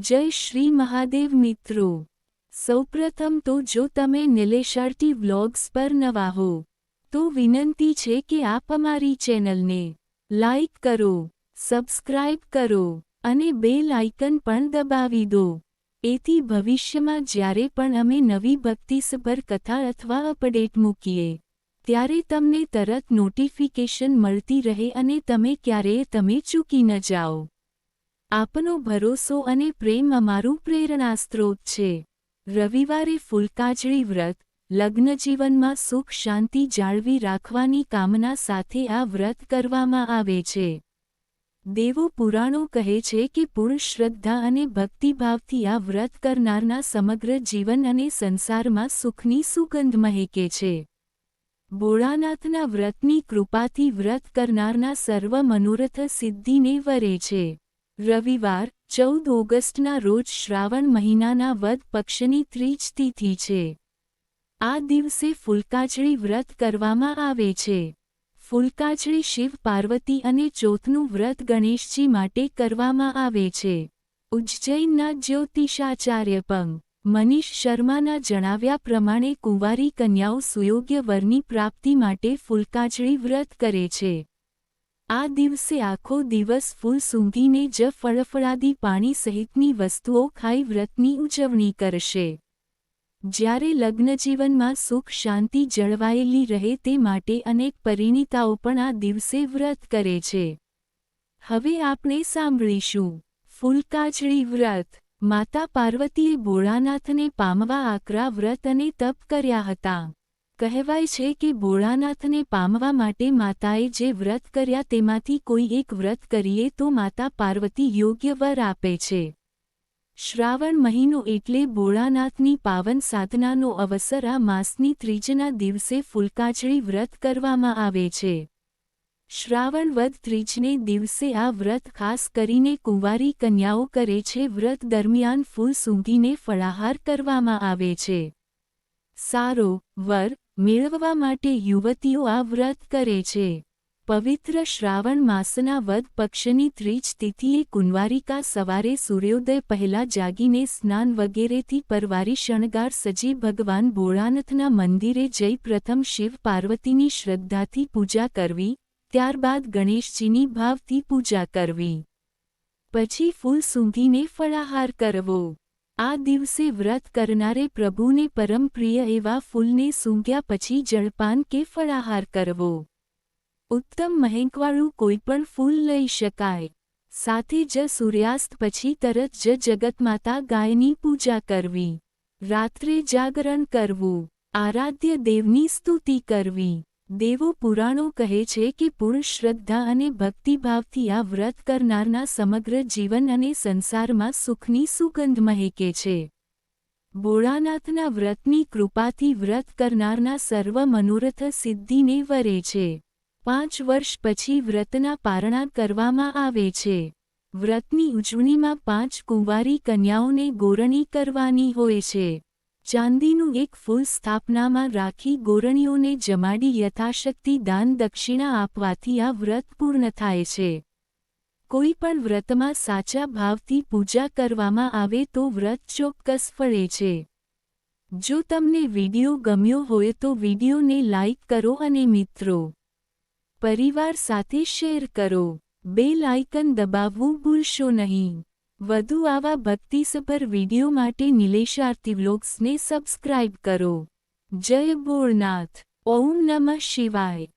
જય શ્રી મહાદેવ મિત્રો. સૌપ્રથમ તો જો તમે નિલેશાર્ટી વ્લોગ્સ પર નવા હો, તો વિનંતી છે કે આપ અમારી ચેનલને લાઇક કરો, સબસ્ક્રાઇબ કરો અને બેલ આઇકન પણ દબાવી દો. એથી ભવિષ્યમાં જ્યારે પણ અમે નવી ભક્તિસભર કથા અથવા અપડેટ મૂકીએ, ત્યારે તમને તરત નોટિફિકેશન મળતી રહે અને તમે ક્યારેય તમે ચૂકી ન જાઓ. આપનો ભરોસો અને પ્રેમ અમારું પ્રેરણાસ્ત્રોત છે. રવિવારે ફૂલકાજળી વ્રત, લગ્નજીવનમાં સુખ શાંતિ જાળવી રાખવાની કામના સાથે આ વ્રત કરવામાં આવે છે. દેવો પુરાણો કહે છે કે પૂર્ણ શ્રદ્ધા અને ભક્તિભાવથી આ વ્રત કરનારના સમગ્ર જીવન અને સંસારમાં સુખની સુગંધ મહેકે છે. ભોળાનાથના વ્રતની કૃપાથી વ્રત કરનારના સર્વ મનોરથ સિદ્ધિને વરે છે. રવિવાર, ચૌદ ઓગસ્ટના રોજ શ્રાવણ મહિનાના વદ પક્ષની ત્રીજ તિથિ છે. આ દિવસે ફૂલકાચળી વ્રત કરવામાં આવે છે. ફૂલકાચળી શિવ, પાર્વતી અને ચોથનું વ્રત ગણેશજી માટે કરવામાં આવે છે. ઉજ્જૈનના જ્યોતિષાચાર્ય પંગ મનીષ શર્માના જણાવ્યા પ્રમાણે કુંવારી કન્યાઓ સુયોગ્ય વરની પ્રાપ્તિ માટે ફૂલકાચળી વ્રત કરે છે. આ દિવસે આખો દિવસ ફૂલ સૂંઘીને જ ફળફળાદી પાણી સહિતની વસ્તુઓ ખાઈ વ્રતની ઉજવણી કરશે. જ્યારે લગ્નજીવનમાં સુખ શાંતિ જળવાયેલી રહે તે માટે અનેક પરિણીતાઓ પણ આ દિવસે વ્રત કરે છે. હવે આપણે સાંભળીશું. ફૂલકાજળી વ્રત. માતા પાર્વતીએ ભોળાનાથને પામવા આકરા વ્રત અને તપ કર્યા હતા. કહેવાય છે કે ભોળાનાથને પામવા માટે માતાએ જે વ્રત કર્યા તેમાંથી કોઈ એક વ્રત કરીએ તો માતા પાર્વતી યોગ્ય વર આપે છે. શ્રાવણ મહિનો એટલે ભોળાનાથની પાવન સાધનાનો અવસર આ માસની ત્રીજના દિવસે ફૂલકાચળી વ્રત કરવામાં આવે છે. શ્રાવણ વદ ત્રીજને દિવસે આ વ્રત ખાસ કરીને કુંવારી કન્યાઓ કરે છે. વ્રત દરમિયાન ફૂલ સૂંઘીને ફળાહાર કરવામાં આવે છે. સારો વર મેળવવા માટે યુવતીઓ આ વ્રત કરે છે. પવિત્ર શ્રાવણ માસના વદ પક્ષની ત્રીજ તિથિએ કુંવારિકા સવારે સૂર્યોદય પહેલા જાગીને સ્નાન વગેરેથી પરવારી શણગાર સજી ભગવાન ભોળાનાથના મંદિરે જઈ પ્રથમ શિવ પાર્વતીની શ્રદ્ધાથી પૂજા કરવી, ત્યારબાદ ગણેશજીની ભાવથી પૂજા કરવી. પછી ફૂલ સૂંઘીને ફળાહાર કરવો. આ દિવસે વ્રત કરનારે પ્રભુને પરમ પ્રિય એવા ફૂલને સૂંઘ્યા પછી જળપાન કે ફળાહાર કરવો. ઉત્તમ મહેંકવાળું કોઈપણ ફૂલ લઈ શકાય. સાથે જ સૂર્યાસ્ત પછી તરત જ જગતમાતા ગાયની પૂજા કરવી. રાત્રે જાગરણ કરવું. આરાધ્ય દેવની સ્તુતિ કરવી. દેવો પુરાણો કહે છે કે પૂર્ણ શ્રદ્ધા અને ભક્તિભાવથી આ વ્રત કરનારના સમગ્ર જીવન અને સંસારમાં સુખની સુગંધ મહેકે છે. ભોળાનાથના વ્રતની કૃપાથી વ્રત કરનારના સર્વ મનોરથ સિદ્ધિને વરે છે. પાંચ વર્ષ પછી વ્રતના પારણા કરવામાં આવે છે. વ્રતની ઉજવણીમાં પાંચ કુંવારી કન્યાઓને ગોરણી કરવાની હોય છે. ચાંદીનું એક ફૂલ સ્થાપનામાં રાખી ગોરણીઓને જમાડી યથાશક્તિ દાન દક્ષિણા આપવાથી આ વ્રત પૂર્ણ થાય છે. કોઈ પણ વ્રતમાં સાચા ભાવથી પૂજા કરવામાં આવે તો વ્રત ચોક્કસ ફળે છે. જો તમને વિડિયો ગમ્યો હોય તો વિડિયોને લાઇક કરો અને મિત્રો, પરિવાર સાથે શેર કરો. બે લાઇકન દબાવવું ભૂલશો નહીં. વધુ આવા ભક્તિસભર વીડિયો માટે નિલેશાર્થી વ્લોગ્સને સબસ્ક્રાઇબ કરો. જય ભોળનાથ. ઓમ નમઃ શિવાય.